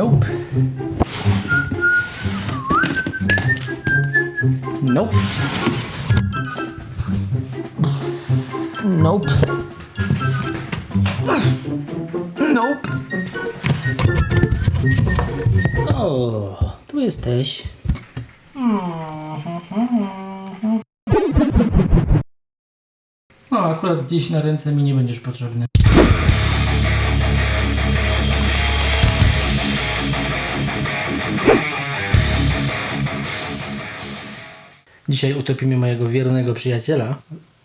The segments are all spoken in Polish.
Nope. Nope. Nope. Nope. O, tu jesteś. O, akurat gdzieś na ręce mi nie będziesz potrzebny. Dzisiaj utopimy mojego wiernego przyjaciela,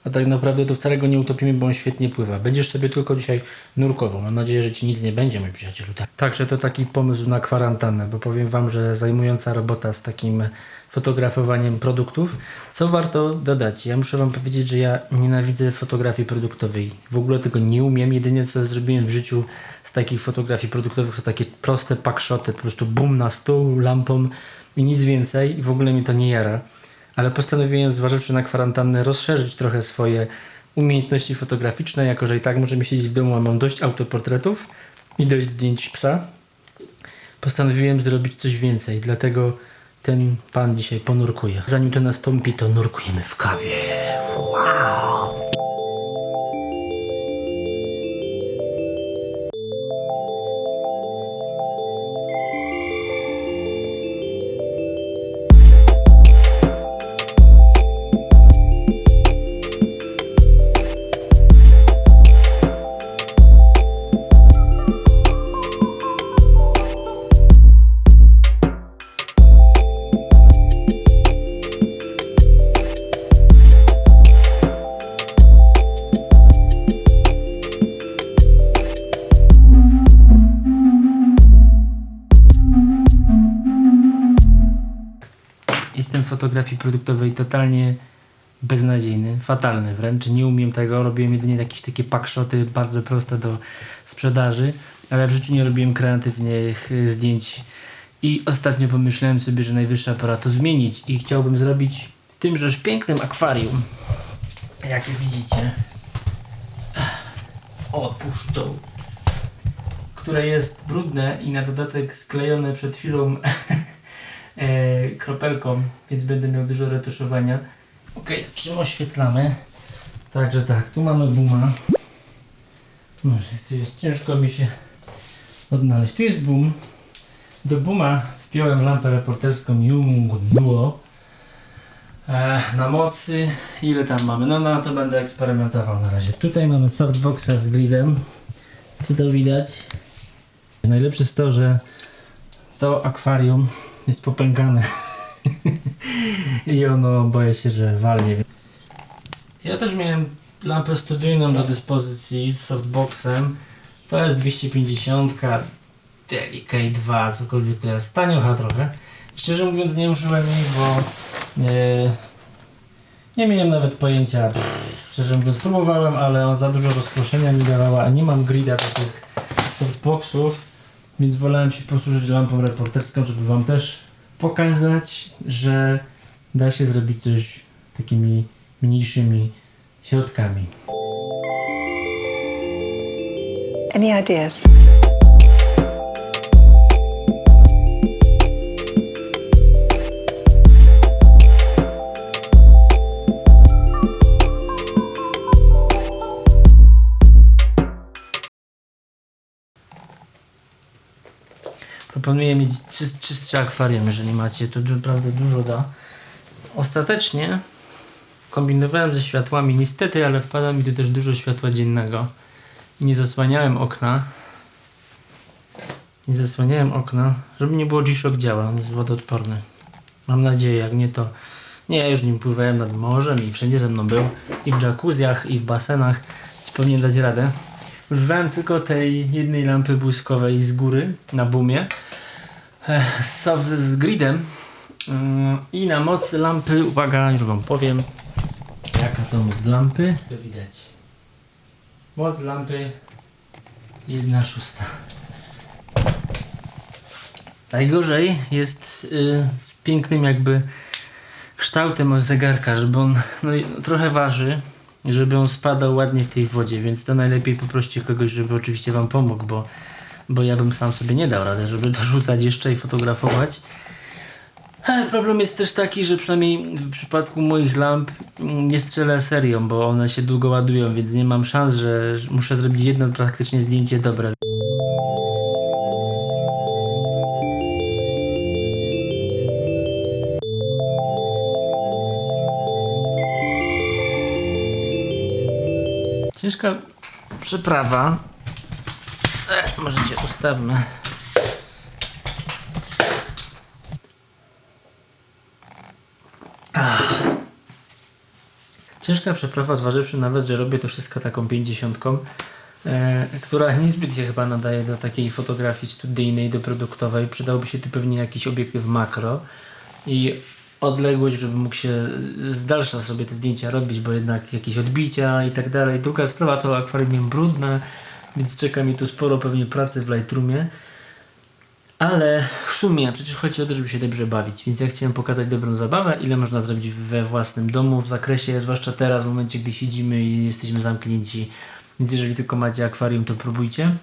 a tak naprawdę to wcale go nie utopimy, bo on świetnie pływa. Będziesz sobie tylko dzisiaj nurkował. Mam nadzieję, że ci nic nie będzie, mój przyjacielu. Tak. Także to taki pomysł na kwarantannę, bo powiem wam, że zajmująca robota z takim fotografowaniem produktów. Co warto dodać? Ja muszę wam powiedzieć, że ja nienawidzę fotografii produktowej. W ogóle tego nie umiem. Jedynie co zrobiłem w życiu z takich fotografii produktowych to takie proste packshoty, po prostu bum na stół, lampą i nic więcej i w ogóle mi to nie jara ale postanowiłem, zważywszy na kwarantannę, rozszerzyć trochę swoje umiejętności fotograficzne, jako że i tak możemy siedzieć w domu, a mam dość autoportretów i dość zdjęć psa. Postanowiłem zrobić coś więcej, dlatego ten pan dzisiaj ponurkuje. Zanim to nastąpi, to nurkujemy w kawie. Wow! Fotografii produktowej totalnie beznadziejny, fatalny wręcz. Nie umiem tego, robiłem jedynie jakieś takie packshoty bardzo proste do sprzedaży, ale w życiu nie robiłem kreatywnych y, zdjęć. I ostatnio pomyślałem sobie, że najwyższa pora to zmienić i chciałbym zrobić w tymżeż pięknym akwarium, jakie widzicie. Otóż to które jest brudne i na dodatek sklejone przed chwilą e, kropelką, więc będę miał dużo retuszowania. Ok, czym oświetlamy? Także tak, tu mamy booma. Może tu jest ciężko mi się odnaleźć. Tu jest boom. Do booma wpiąłem lampę reporterską Jung Duo. E, na mocy, ile tam mamy? No na to będę eksperymentował na razie. Tutaj mamy softboxa z gridem. Czy to widać? Najlepsze jest to, że to akwarium jest popękane i ono boję się, że walnie. Ja też miałem lampę studyjną do dyspozycji z softboxem. To jest 250 K2, cokolwiek to jest. Taniocha trochę. Szczerze mówiąc nie użyłem jej, bo e, nie miałem nawet pojęcia. Szczerze mówiąc próbowałem, ale on za dużo rozproszenia mi dawała, nie mam grida do tych softboxów, więc wolałem się posłużyć lampą reporterską, żeby wam też pokazać, że da się zrobić coś takimi mniejszymi środkami. Any ideas? Proponuję mieć czy, czystsze akwarium, jeżeli macie, to naprawdę dużo da. Ostatecznie kombinowałem ze światłami, niestety, ale wpada mi tu też dużo światła dziennego. Nie zasłaniałem okna. Nie zasłaniałem okna, żeby nie było G-Shock działa, on jest wodoodporny. Mam nadzieję, jak nie to... Nie, ja już nim pływałem nad morzem i wszędzie ze mną był. I w jacuzziach, i w basenach. Powinien dać radę. Używałem tylko tej jednej lampy błyskowej z góry na boomie. Ech, z, z gridem. Yy, i na mocy lampy, uwaga, już wam powiem. Jaka to moc lampy? To widać. Moc lampy 1 szósta. Najgorzej jest yy, z pięknym jakby kształtem zegarka, żeby on no, trochę waży, żeby on spadał ładnie w tej wodzie, więc to najlepiej poproście kogoś, żeby oczywiście wam pomógł, bo bo ja bym sam sobie nie dał rady, żeby dorzucać jeszcze i fotografować. Problem jest też taki, że przynajmniej w przypadku moich lamp mm, nie strzelę serią, bo one się długo ładują, więc nie mam szans, że muszę zrobić jedno praktycznie zdjęcie dobre. Ciężka przyprawa. E, może cię ustawmy. Ciężka przeprawa, zważywszy nawet, że robię to wszystko taką pięćdziesiątką, e, która niezbyt się chyba nadaje do takiej fotografii studyjnej, do produktowej. Przydałby się tu pewnie jakiś obiektyw makro i odległość, żeby mógł się z dalsza sobie te zdjęcia robić, bo jednak jakieś odbicia i tak dalej. Druga sprawa to akwarium brudne, więc czeka mi tu sporo pewnie pracy w Lightroomie. Ale w sumie przecież chodzi o to, żeby się dobrze bawić, więc ja chciałem pokazać dobrą zabawę, ile można zrobić we własnym domu, w zakresie, zwłaszcza teraz, w momencie, gdy siedzimy i jesteśmy zamknięci. Więc jeżeli tylko macie akwarium, to próbujcie.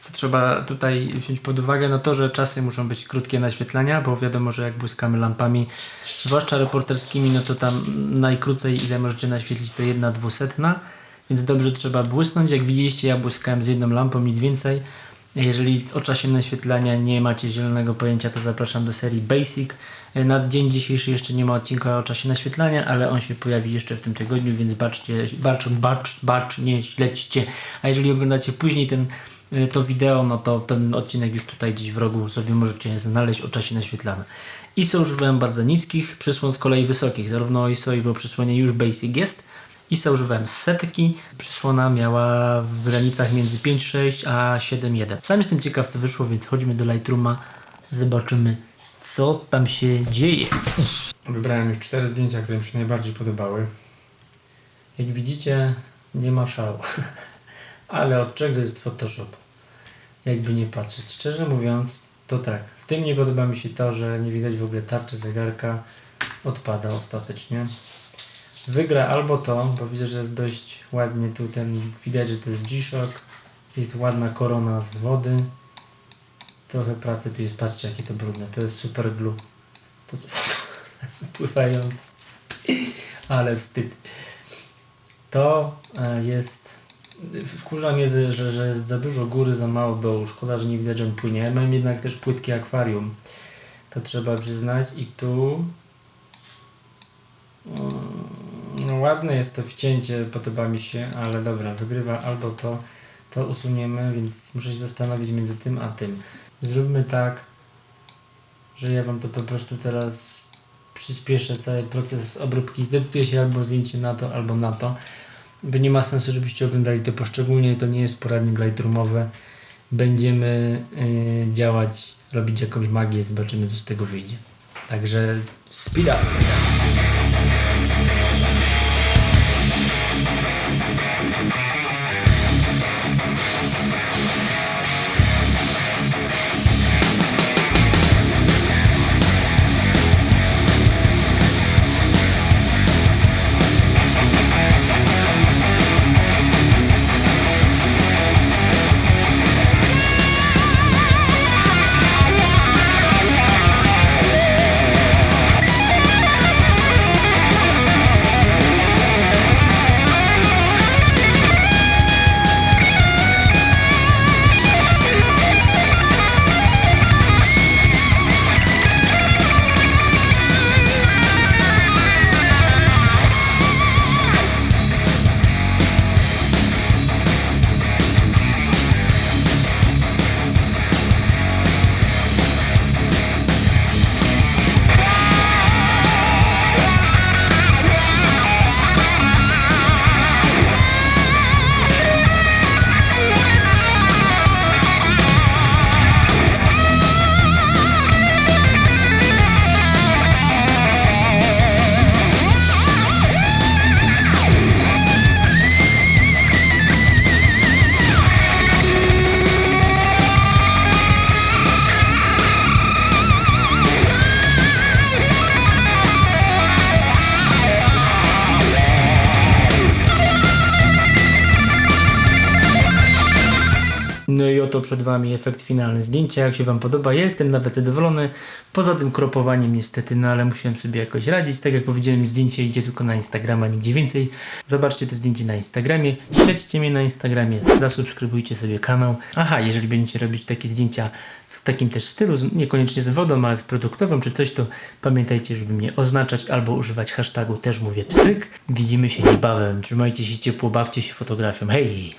Co trzeba tutaj wziąć pod uwagę, no to, że czasy muszą być krótkie naświetlania, bo wiadomo, że jak błyskamy lampami, zwłaszcza reporterskimi, no to tam najkrócej ile możecie naświetlić to jedna dwusetna, więc dobrze trzeba błysnąć. Jak widzieliście, ja błyskałem z jedną lampą, nic więcej. Jeżeli o czasie naświetlania nie macie zielonego pojęcia, to zapraszam do serii Basic. Na dzień dzisiejszy jeszcze nie ma odcinka o czasie naświetlania, ale on się pojawi jeszcze w tym tygodniu, więc baczcie, bacz, bacz, bacz, nie śledźcie. A jeżeli oglądacie później ten, to wideo, no to ten odcinek już tutaj gdzieś w rogu sobie możecie znaleźć o czasie naświetlania. ISO używałem bardzo niskich, przysłon z kolei wysokich. Zarówno ISO po przysłonie już Basic jest. ISO używałem z setki, przysłona miała w granicach między 5.6 a 7.1. Sam jestem ciekaw co wyszło, więc chodźmy do Lightrooma, zobaczymy co tam się dzieje. Wybrałem już cztery zdjęcia, które mi się najbardziej podobały. Jak widzicie, nie ma szału. Ale od czego jest Photoshop? Jakby nie patrzeć. Szczerze mówiąc, to tak. W tym nie podoba mi się to, że nie widać w ogóle tarczy zegarka. Odpada ostatecznie. Wygra albo to, bo widzę, że jest dość ładnie tu ten, widać, że to jest G-Shock. Jest ładna korona z wody. Trochę pracy tu jest, patrzcie jakie to brudne. To jest super glue. To pływając. Ale wstyd. To e, jest. Wkurza mnie, że, że jest za dużo góry, za mało dołu. Szkoda, że nie widać, on płynie. Ja mam jednak też płytkie akwarium. To trzeba przyznać. I tu. Mm, No ładne jest to wcięcie, podoba mi się, ale dobra, wygrywa albo to, to usuniemy, więc muszę się zastanowić między tym a tym. Zróbmy tak, że ja Wam to po prostu teraz przyspieszę cały proces obróbki. Zdecyduję się albo zdjęcie na to, albo na to. Bo nie ma sensu, żebyście oglądali to poszczególnie, to nie jest poradnik lightroomowy. Będziemy y, działać, robić jakąś magię, zobaczymy co z tego wyjdzie. Także speed up. Speed up. No i oto przed Wami efekt finalny zdjęcia. Jak się Wam podoba, ja jestem nawet zadowolony. Poza tym kropowaniem niestety, no ale musiałem sobie jakoś radzić. Tak jak powiedziałem, zdjęcie idzie tylko na Instagrama, nigdzie więcej. Zobaczcie to zdjęcie na Instagramie. Śledźcie mnie na Instagramie. Zasubskrybujcie sobie kanał. Aha, jeżeli będziecie robić takie zdjęcia w takim też stylu, niekoniecznie z wodą, ale z produktową czy coś, to pamiętajcie, żeby mnie oznaczać albo używać hashtagu też mówię pstryk. Widzimy się niebawem. Trzymajcie się ciepło, bawcie się fotografią. Hej!